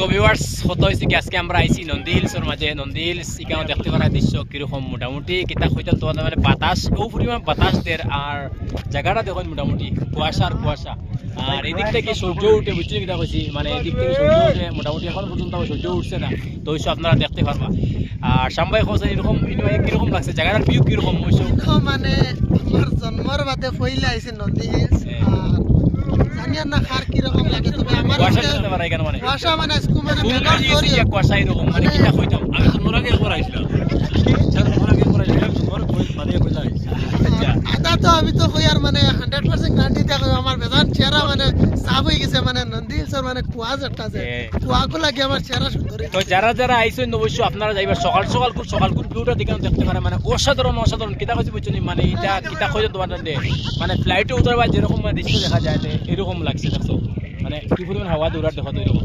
তো ভিউয়ার্স কত হয়েছে কি আজকে আমরা আইছি নন্দী হিলসের মাঝে নন্দী হিলস এখানে দেখতে পারা দৃশ্য কীরকম মোটামুটি কিতা হইতাম তোমাদের মানে বাতাস ও পরিমাণ বাতাস দের আর জায়গাটা দেখুন মোটামুটি কুয়াশা আর কুয়াশা আর এদিক থেকে সূর্য উঠে বুঝছি কিতা কইছি মানে এদিক থেকে সূর্য উঠে মোটামুটি এখন পর্যন্ত সূর্য উঠছে না তো ওইসব আপনারা দেখতে পারবা আর সাম্বাই খোঁজ এরকম কীরকম লাগছে জায়গাটার ভিউ কীরকম ওইসব মানে আমার জন্মর বাদে পইলে আইছে নদী হিলস হ্যাঁ। আর জানিয়া না খার কীরকম লাগে তবে আমার কুয়াশা আজকে দেখতে এখানে মানে কুয়াশা মানে আজকে মানে চুল মেঘার কাটিয়েছে কুয়াশা এরকম মানে মানে- কিতা আমি জন্মর আগে একবার আইছিলাম জন্মর আগে একবার আইছিলাম জন্মর মানে একবার আইছি আচ্ছা। তো আমি তো কই আর মানে হান্ড্রেড পার্সেন্ট গ্যারান্টি দেখো আমার বেজান চেহারা মানে সাফ হয়ে গেছে মানে নন্দী হিলসের মানে কুয়া যেটা আছে হ্যাঁ। কুয়াগু লাগে আমার চেহারা সুন্দর। তো যারা যারা আইসেন অবশ্যই আপনারা যাইবার সকাল সকাল খুব সকাল খুব ভিউটা দেখে দেখতে পারে। মানে অসাধারণ অসাধারণ। কিতা কইছি বুঝছেন মানে এটা কিতা কইছে তোমার মানে ফ্লাইটে উতরবা যেরকম মানে দৃশ্য দেখা যায় এরকম লাগছে দেখছ মানে কি পরিমাণ হাওয়া দৌড়ার দেখা তো এরকম